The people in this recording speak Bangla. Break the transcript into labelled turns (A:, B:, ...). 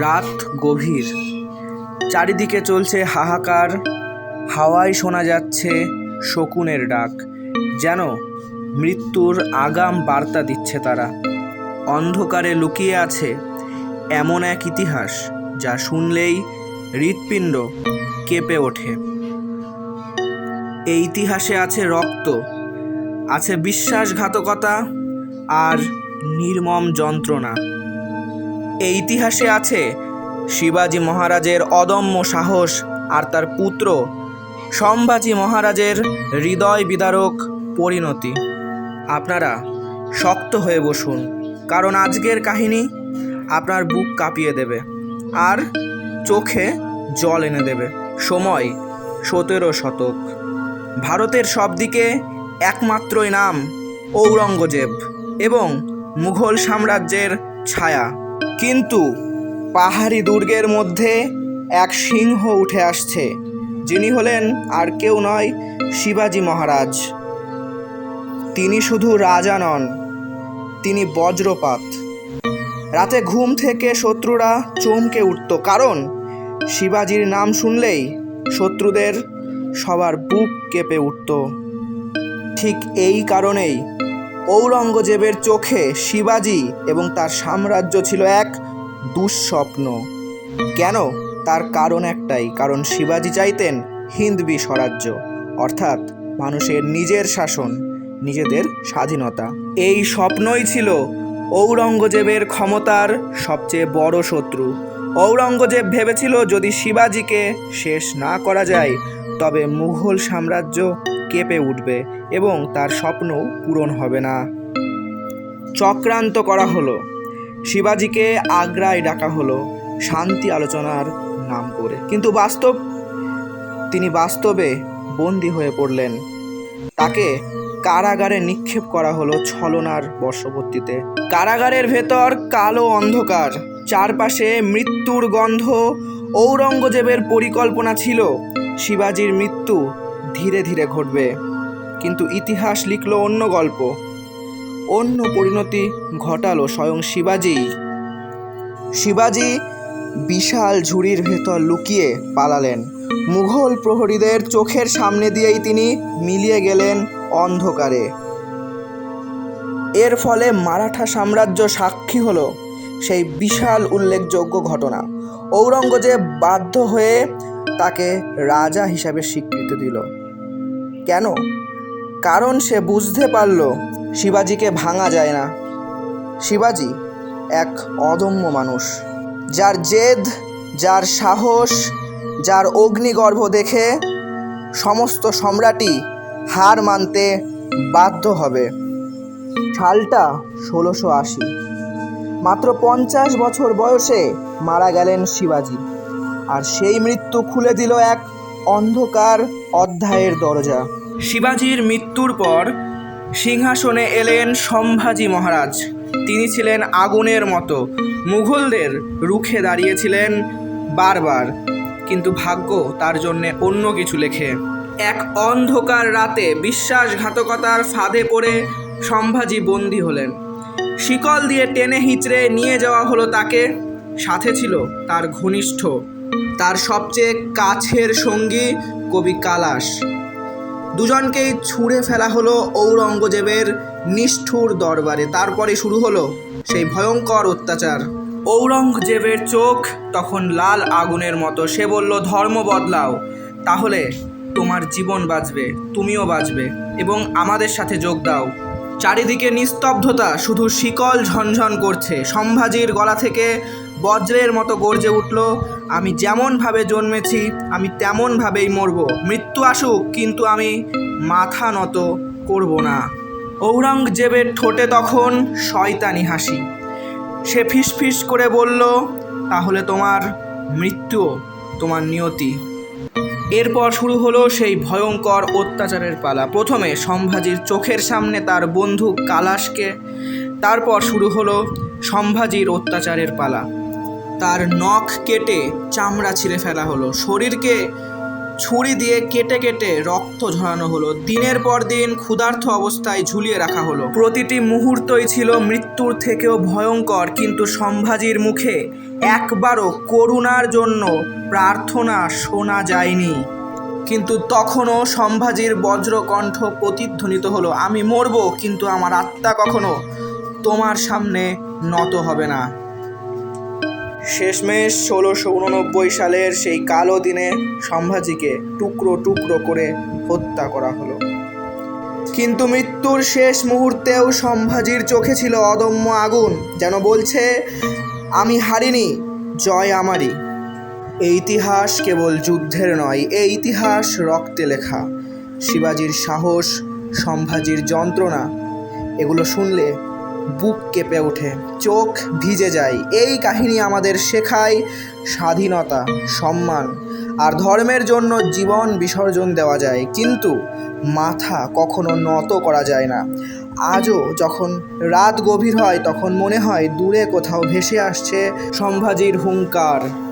A: রাত গভীর। চারিদিকে চলছে হাহাকার। হাওয়ায় শোনা যাচ্ছে শকুনের ডাক, যেন মৃত্যুর আগাম বার্তা দিচ্ছে তারা। অন্ধকারে লুকিয়ে আছে এমন এক ইতিহাস, যা শুনলেই হৃৎপিণ্ড কেঁপে ওঠে। এই ইতিহাসে আছে রক্ত, আছে বিশ্বাসঘাতকতা আর নির্মম যন্ত্রণা। এই ইতিহাসে আছে, শিবাজি মহারাজের অদম্য সাহস আর তার পুত্র সম্ভাজি মহারাজের হৃদয় বিদারক পরিণতি। আপনারা শক্ত হয়ে বসুন, কারণ আজকের কাহিনী আপনার বুক কাঁপিয়ে দেবে আর চোখে জল এনে দেবে। সময় সতেরো শতক। ভারতের সব দিকে একমাত্রই নাম ঔরঙ্গজেব এবং মুঘল সাম্রাজ্যের ছায়া। কিন্তু পাহাড়ি দুর্গের মধ্যে এক সিংহ উঠে আসছে। যিনি হলেন আর কেউ নয় শিবাজি মহারাজ। তিনি শুধু রাজা নন, তিনি বজ্রপাত। রাতে ঘুম থেকে শত্রুরা চমকে উঠত, কারণ শিবাজির নাম শুনলেই শত্রুদের সবার বুক কেঁপে উঠত। ঠিক এই কারণেই ঔরঙ্গজেবের চোখে শিবাজি এবং তার সাম্রাজ্য ছিল এক দুঃস্বপ্ন। কেন? তার কারণ একটাই, কারণ শিবাজি চাইতেন হিন্দবি স্বরাজ্য, অর্থাৎ মানুষের নিজের শাসন, নিজেদের স্বাধীনতা। এই স্বপ্নই ছিল ঔরঙ্গজেবের ক্ষমতার সবচেয়ে বড় শত্রু। ঔরঙ্গজেব ভেবেছিল যদি শিবাজিকে শেষ না করা যায়, তবে মুঘল সাম্রাজ্য কেঁপে উঠবে এবং তার স্বপ্ন পূরণ হবে না। চক্রান্ত করা হলো। শিবাজিকে আগ্রায় ডাকা হলো শান্তি আলোচনার নাম করে। কিন্তু বাস্তব, তিনি বাস্তবে বন্দী হয়ে পড়লেন। তাকে কারাগারে নিক্ষেপ করা হলো ছলনার বর্ষবর্তীতে কারাগারের ভেতর কালো অন্ধকার, চারপাশে মৃত্যুর গন্ধ, ঔরঙ্গজেবের পরিকল্পনা ছিল শিবাজির মৃত্যু ধীরে ধীরে ঘটবে। কিন্তু ইতিহাস লিখল অন্য গল্প। অন্য পরিণতি ঘটালো স্বয়ং শিবাজি। শিবাজি বিশাল ঝুড়ির ভেতর লুকিয়ে পালালেন। মুঘল প্রহরীদের চোখের সামনে দিয়েই তিনি মিলিয়ে গেলেন অন্ধকারে। এর ফলে মারাঠা সাম্রাজ্য সাক্ষী হলো সেই বিশাল উল্লেখযোগ্য ঘটনা। ঔরঙ্গজেব বাধ্য হয়ে তাকে রাজা হিসাবে স্বীকৃতি দিল। কেন? কারণ সে বুঝতে পারল শিবাজিকে ভাঙা যায় না। শিবাজি এক অদম্য মানুষ। যার জেদ, যার সাহস, যার অগ্নিগর্ভ দেখে সমস্ত সম্রাটই হার মানতে বাধ্য হবে। সালটা ষোলোশো আশি। মাত্র পঞ্চাশ বছর বয়সে মারা গেলেন শিবাজি। আর সেই মৃত্যু খুলে দিল এক অন্ধকার অধ্যায়ের দরজা। শিবাজির মৃত্যুর পর সিংহাসনে এলেন সম্ভাজি মহারাজ। তিনি ছিলেন আগুনের মতো। মুঘলদের রুখে দাঁড়িয়েছিলেন বারবার। কিন্তু ভাগ্য তার জন্যে অন্য কিছু লেখে। এক অন্ধকার রাতে বিশ্বাসঘাতকতার ফাঁদে পড়ে সম্ভাজি বন্দী হলেন। শিকল দিয়ে টেনে হিচড়ে নিয়ে যাওয়া হলো তাকে। সাথে ছিল তার ঘনিষ্ঠ তার সবচেয়ে কাছের সঙ্গী কবি কালাস দুজনকেই ছুঁড়ে ফেলা হলো ঔরঙ্গজেবের নিষ্ঠুর দরবারে। তারপরে শুরু হলো সেই ভয়ঙ্কর অত্যাচার। ঔরঙ্গজেবের চোখ তখন লাল আগুনের মতো। সে বলল, ধর্ম বদলাও, তাহলে তোমার জীবন বাঁচবে, তুমিও বাঁচবে এবং আমাদের সাথে যোগ দাও। চারিদিকে নিস্তব্ধতা, শুধু শিকল ঝনঝন করছে। সম্ভাজির গলা থেকে বজ্রের মতো গর্জে উঠল, আমি যেমনভাবে জন্মেছি, আমি তেমনভাবেই মরব। মৃত্যু আসুক, কিন্তু আমি মাথা নত করব না। ঔরঙ্গজেবের ঠোঁটে তখন শয়তানি হাসি। সে ফিসফিস করে বলল, তাহলে তোমার মৃত্যু তোমার নিয়তি। এরপর শুরু হলো সেই ভয়ঙ্কর অত্যাচারের পালা। প্রথমে সম্ভাজির চোখের সামনে তার বন্ধু কালাসকে তারপর শুরু হলো সম্ভাজির অত্যাচারের পালা। তার নখ কেটে চামড়া ছিঁড়ে ফেলা হলো। শরীরকে ছুরি দিয়ে কেটে কেটে রক্ত ঝরানো হলো। দিনের পর দিন ক্ষুধার্ত অবস্থায় ঝুলিয়ে রাখা হলো। প্রতিটি মুহূর্তই ছিল মৃত্যুর থেকেও ভয়ঙ্কর, কিন্তু সম্ভাজির মুখে একবারও করুণার জন্য প্রার্থনা শোনা যায়নি। কিন্তু তখনও সম্ভাজির বজ্রকণ্ঠ প্রতিধ্বনিত হলো, আমি মরব, কিন্তু আমার আত্মা কখনো তোমার সামনে নত হবে না। শেষমেশ ষোলোশো উননব্বই সালের সেই কালো দিনে সম্ভাজিকে টুকরো টুকরো করে হত্যা করা হলো। কিন্তু মৃত্যুর শেষ মুহূর্তেও সম্ভাজির চোখে ছিল অদম্য আগুন, যেন বলছে, আমি হারিনি, জয় আমারই। এই ইতিহাস কেবল যুদ্ধের নয়, এই ইতিহাস রক্তে লেখা। শিবাজির সাহস, সম্ভাজির যন্ত্রণা, এগুলো শুনলে বুক কেঁপে ওঠে, চোখ ভিজে যায়। এই কাহিনী আমাদের শেখায় স্বাধীনতা, সম্মান আর ধর্মের জন্য জীবন বিসর্জন দেওয়া যায়। কিন্তু মাথা কখনো নত করা যায় না। আজও যখন রাত গভীর হয়, তখন মনে হয় দূরে কোথাও ভেসে আসছে সম্ভাজির হুঙ্কার।